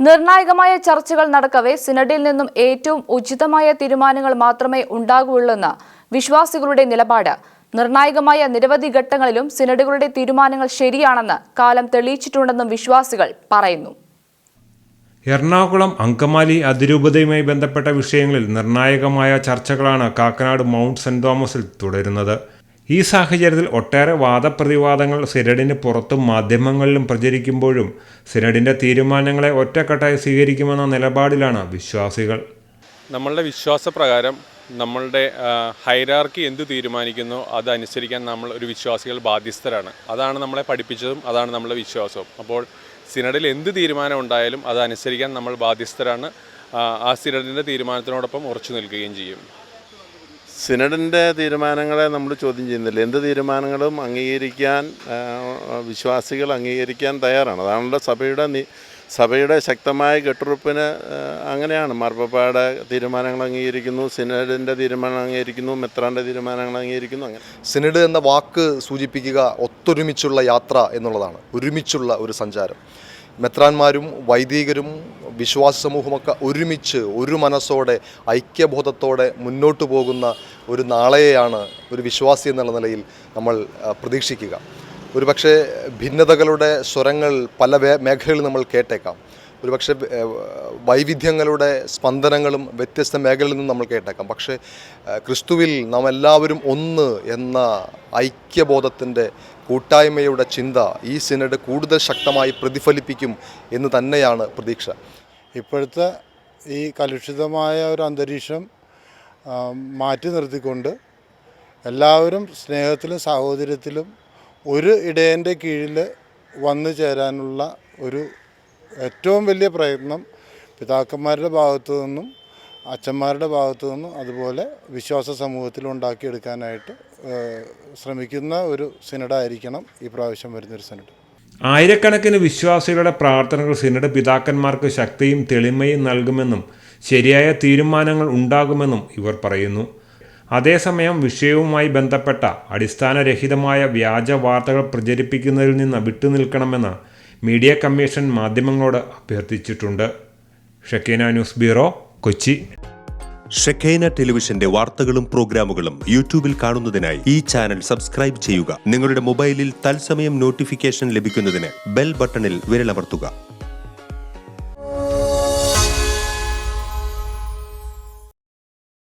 നിർണായകമായ ചർച്ചകൾ നടക്കവേ സിനഡിൽ നിന്നും ഏറ്റവും ഉചിതമായ തീരുമാനങ്ങൾ മാത്രമേ ഉണ്ടാകുകയുള്ളൂന്ന് വിശ്വാസികളുടെ നിലപാട്. നിർണായകമായ നിരവധി ഘട്ടങ്ങളിലും സിനഡുകളുടെ തീരുമാനങ്ങൾ ശരിയാണെന്ന് കാലം തെളിയിച്ചിട്ടുണ്ടെന്നും വിശ്വാസികൾ പറയുന്നു. എറണാകുളം അങ്കമാലി അതിരൂപതയുമായി ബന്ധപ്പെട്ട വിഷയങ്ങളിൽ നിർണായകമായ ചർച്ചകളാണ് കാക്കനാട് മൗണ്ട് സെന്റ് തോമസിൽ തുടരുന്നത്. ഈ സാഹചര്യത്തിൽ ഒട്ടേറെ വാദപ്രതിവാദങ്ങൾ സിനഡിന് പുറത്തും മാധ്യമങ്ങളിലും പ്രചരിക്കുമ്പോഴും സിനഡിന്റെ തീരുമാനങ്ങളെ ഒറ്റക്കെട്ടായി സ്വീകരിക്കുമെന്ന നിലപാടിലാണ് വിശ്വാസികൾ. നമ്മളുടെ വിശ്വാസപ്രകാരം നമ്മളുടെ ഹൈറാർക്കി എന്ത് തീരുമാനിക്കുന്നു അതനുസരിക്കാൻ നമ്മൾ ഒരു വിശ്വാസികൾ ബാധ്യസ്ഥരാണ്. അതാണ് നമ്മളെ പഠിപ്പിച്ചതും അതാണ് നമ്മളെ വിശ്വാസവും. അപ്പോൾ സിനഡിൽ എന്ത് തീരുമാനം ഉണ്ടായാലും അതനുസരിക്കാൻ നമ്മൾ ബാധ്യസ്ഥരാണ്. ആ സിനഡിന്റെ തീരുമാനത്തിനോടൊപ്പം ഉറച്ചു നിൽക്കുകയും ചെയ്യും. സിനഡിന്റെ തീരുമാനങ്ങളെ നമ്മൾ ചോദ്യം ചെയ്യുന്നില്ല. എന്ത് തീരുമാനങ്ങളും അംഗീകരിക്കാൻ വിശ്വാസികൾ അംഗീകരിക്കാൻ തയ്യാറാണ്. അതാണല്ലോ സഭയുടെ സഭയുടെ ശക്തമായ കെട്ടുറപ്പിന് അങ്ങനെയാണ് മാർപ്പാപ്പയുടെ തീരുമാനങ്ങൾ അംഗീകരിക്കുന്നു സിനഡിന്റെ തീരുമാനം അംഗീകരിക്കുന്നു മെത്രാന്റെ തീരുമാനങ്ങൾ അംഗീകരിക്കുന്നു അങ്ങനെ. സിനഡ് എന്ന വാക്ക് സൂചിപ്പിക്കുക ഒത്തൊരുമിച്ചുള്ള യാത്ര എന്നുള്ളതാണ് ഒരുമിച്ചുള്ള ഒരു സഞ്ചാരം. മെത്രാന്മാരും വൈദികരും വിശ്വാസ സമൂഹമൊക്കെ ഒരുമിച്ച് ഒരു മനസ്സോടെ ഐക്യബോധത്തോടെ മുന്നോട്ട് പോകുന്ന ഒരു നാളെയാണ് ഒരു വിശ്വാസി എന്നുള്ള നിലയിൽ നമ്മൾ പ്രതീക്ഷിക്കുക. ഒരുപക്ഷെ ഭിന്നതകളുടെ സ്വരങ്ങൾ പല മേഖലകളിൽ നമ്മൾ കേട്ടേക്കാം. ഒരുപക്ഷെ വൈവിധ്യങ്ങളുടെ സ്പന്ദനങ്ങളും വ്യത്യസ്ത മേഖലയിൽ നിന്നും നമ്മൾ കേട്ടേക്കാം. പക്ഷേ ക്രിസ്തുവിൽ നാം എല്ലാവരും ഒന്ന് എന്ന ഐക്യബോധത്തിന്റെ കൂട്ടായ്മയുടെ ചിന്ത ഈ സിനഡ് കൂടുതൽ ശക്തമായി പ്രതിഫലിപ്പിക്കും എന്ന് തന്നെയാണ് പ്രതീക്ഷ. ഇപ്പോഴത്തെ ഈ കലുഷിതമായ ഒരു അന്തരീക്ഷം മാറ്റി നിർത്തിക്കൊണ്ട് എല്ലാവരും സ്നേഹത്തിലും സാഹോദര്യത്തിലും ഒരു ഇടയന്റെ കീഴിൽ വന്നു ചേരാനുള്ള ഒരു ഏറ്റവും വലിയ പ്രയത്നം പിതാക്കന്മാരുടെ ഭാഗത്തു നിന്നും അച്ഛന്മാരുടെ ഭാഗത്തു നിന്നും അതുപോലെ വിശ്വാസ സമൂഹത്തിൽ ഉണ്ടാക്കിയെടുക്കാനായിട്ട് ശ്രമിക്കുന്ന ഒരു സിനഡായിരിക്കണം ഈ പ്രാവശ്യം വരുന്നൊരു സിനഡ്. ആയിരക്കണക്കിന് വിശ്വാസികളുടെ പ്രാർത്ഥനകൾ സിനഡ് പിതാക്കന്മാർക്ക് ശക്തിയും തെളിമയും നൽകുമെന്നും ശരിയായ തീരുമാനങ്ങൾ ഉണ്ടാകുമെന്നും ഇവർ പറയുന്നു. അതേസമയം വിഷയവുമായി ബന്ധപ്പെട്ട അടിസ്ഥാനരഹിതമായ വ്യാജ വാർത്തകൾ പ്രചരിപ്പിക്കുന്നതിൽ നിന്ന് വിട്ടുനിൽക്കണമെന്ന് മീഡിയ കമ്മീഷൻ മാധ്യമങ്ങളോട് അഭ്യർത്ഥിച്ചിട്ടുണ്ട്. Shekinah news bureau Kochi. Shekinah ടെലിവിഷന്റെ വാർത്തകളും പ്രോഗ്രാമുകളും യൂട്യൂബിൽ കാണുന്നതിനായി ഈ ചാനൽ സബ്സ്ക്രൈബ് ചെയ്യുക. നിങ്ങളുടെ മൊബൈലിൽ തത്സമയം നോട്ടിഫിക്കേഷൻ ലഭിക്കുന്നതിന് ബെൽ ബട്ടണിൽ വിരലമർത്തുക.